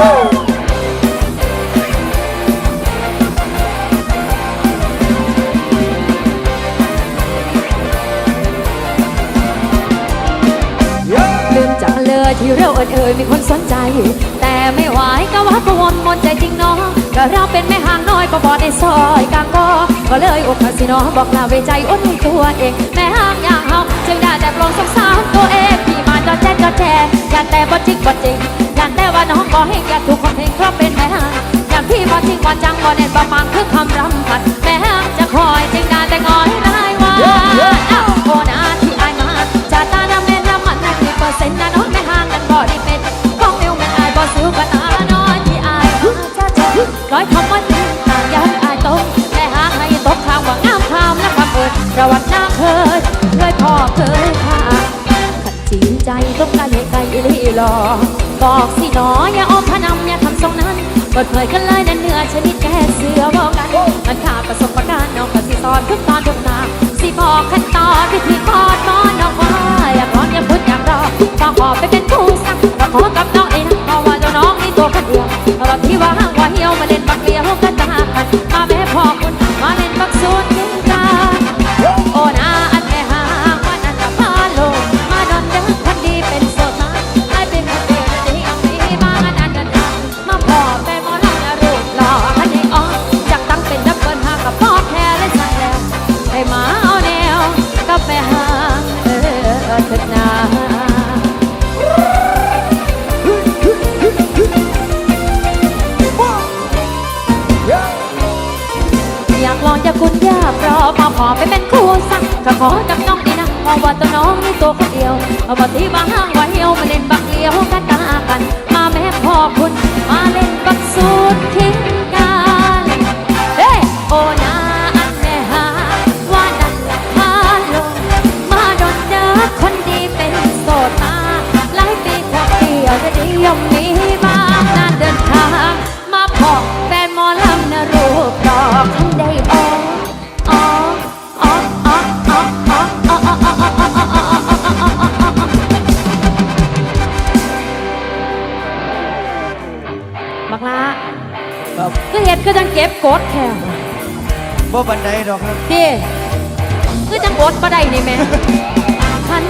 ลืมจากเลยที่เราเอิญเอ่ยมีคนสนใจ แต่ไม่ไหวก็ว่ากวลมนใจจริงเน้องก็เราเป็นแม่หางน้อยก็บอในซอยกลางก็ก็เลยอกหักสิเน้องบอกลาไว้ใจอดให้ตัวเอง แม่หางอย่างเฮาจึงได้แต่ปลงสงสารตัวเองพี่มาจอแจ๊กจอแจอยากแต่บ่จริงบ่จริง อยากแต่ว่าน้อให้อยากถูกคนเองเพราะเป็นแม่ห่างอยากพี่บ่ทิ้งบ่จังบ่เน้นบ่มังคือคำรำพัดแม่ห่างจะคอยจึงได้แต่งอยได้ว่าเอ้าโอนาที่อายมาจะตาดำแม่นรำมันนั่นมีเปอร์เซ็นต์นะน้องไม่ห่างกันบ่ได้เป็นของเร็วแม่อายบ่สิวกันอาน้อยที่อายมาจะจบร้อยคำว่าจริงต่างยันอายตกแม่ห่างให้ตกทางว่างามคำและความเอิญประวัติหน้าเคยเคยพ่อเคยข้าขัดจีนใจต้องการให้ไกลอีหลีหลอ บอกสิหนออย่าอมพะนำอย่าทำทรงนั้นเปิดเผยกันเลยนั่นเนื้อชนิดแก่เสือบอกกัน มันขาดประสบการณ์น้องก็สิสอนทุกตอนทุกนาสิบอกขั้นตอนวิธีกอดมอนน้องว่าอย่าร้อนอย่าพูดอย่ารอต้องขอไปเป็นผู้สั่งเราขอกับน้องเองเพราะว่าเจ้าน้องนี่ตัวคนเดียวเพราะว่า จะคุณอยากรอมาขอไปเป็นคู่สักก็ขอกับน้องดีนะเพราะว่าตัวน้องนี่ตัวคนเดียวเอามาที่บ้าห้างว่าเหี่ยวมาเล่นบักเลี้ยวกัน บักละครับก็เห็ดก็จังเก็บกดแค่บ่บันไดดอกครับ พี่คือจังกดก็ได้นี่แม่คัน